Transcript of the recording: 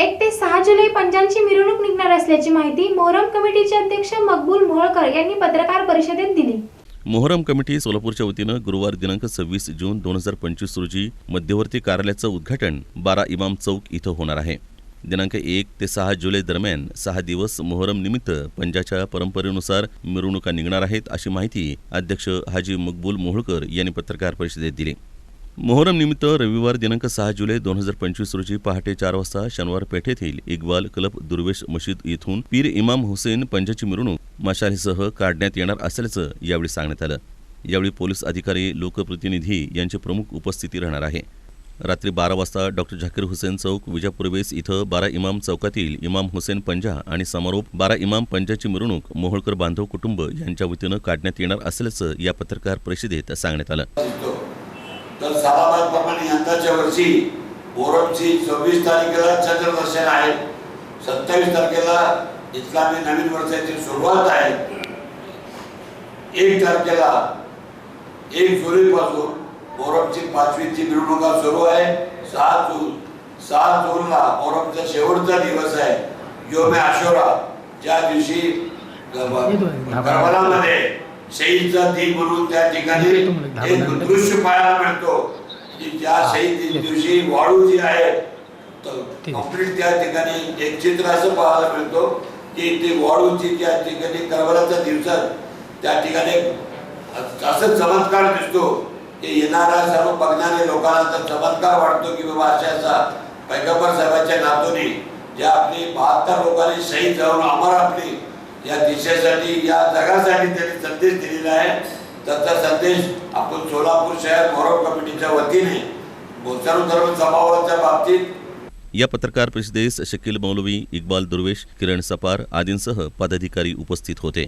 एक ते सहा जुलै पंचांची मिरवणूक निघणार असल्याची माहिती मोहरम कमिटीचे अध्यक्ष मकबूल मोहळकर यांनी पत्रकार परिषदेत दिली. मोहरम कमिटी सोलापूरच्या वतीनं गुरुवार दिनांक सव्वीस जून दोन हजार पंचवीस रोजी मध्यवर्ती कार्यालयाचं उद्घाटन बारा इमाम चौक इथं होणार आहे. दिनांक एक ते सहा जुलै दरम्यान सहा दिवस मोहरम निमित्त पंजाच्या परंपरेनुसार मिरवणुका निघणार आहेत अशी माहिती अध्यक्ष हाजी मकबूल मोहोळकर यांनी पत्रकार परिषदेत दिली. मोहरम निमित्त रविवार दिनांक सहा जुलै दोन हजार पंचवीस रोजी पहाटे चार वाजता शनिवार पेठेतील इक्बाल क्लब दुर्वेश मशीद येथून पीर इमाम हुसेन पंजाची मिरवणूक मशालीसह काढण्यात येणार असल्याचं यावेळी सांगण्यात आलं. यावेळी पोलीस अधिकारी लोकप्रतिनिधी यांची प्रमुख उपस्थिती राहणार आहे. रात्री बारा वाजता डॉक्टर झाकीर हुसेन चौक विजापूरवेस इथं बारा इमाम चौकातील इमाम हुसेन पंजा आणि समारोप बारा इमाम पंजाची मिरवणूक मोहोळकर बांधव कुटुंब यांच्या वतीनं काढण्यात येणार असल्याचं या पत्रकार परिषदेत सांगण्यात आलं. तर सालाबादप्रमाणे यंदाच्या वर्षी मोहरमची सव्वीस तारखेला चंद्रदर्शन आहे. सत्तावीस तारखेला इस्लामी नवीन वर्षाची सुरुवात आहे एक तारखेला एक जुलैपासून मोहरमची पाचवीची मिरवणुका सुरू आहे. सहा जून सहा जूनला मोहरमचा शेवटचा दिवस आहे. योमे आशोरा ज्या दिवशी करबलामध्ये शहीदचा दिन म्हणून त्या ठिकाणी एक दृश्य पाहायला मिळतो की ज्या शहीद दिवशी वाळू जी आहे कंप्लीट त्या ठिकाणी एक चित्र असं पाहायला मिळतो की ते वाळूची त्या ठिकाणी करबलाच्या दिवसात त्या ठिकाणी असं चमत्कार दिसतो की येणाऱ्या सर्व बघणारे लोकांना तर चमत्कार वाटतो की बाबा अशा असा पैगंबर साहेबांच्या नातूने ज्या आपली बहात्तर लोकांनी शहीद जाऊन अमर आपली या देशासाठी या जगासाठी त्यांनी संदेश दिलेला आहे. त्याचा संदेश आपण सोलापूर शहर मोहरम कमिटीच्या वतीने सर्व धर्म जमावाच्या बाबतीत या पत्रकार परिषदेस शकील मौलवी इक्बाल दुर्वेश किरण सपार आदींसह पदाधिकारी उपस्थित होते.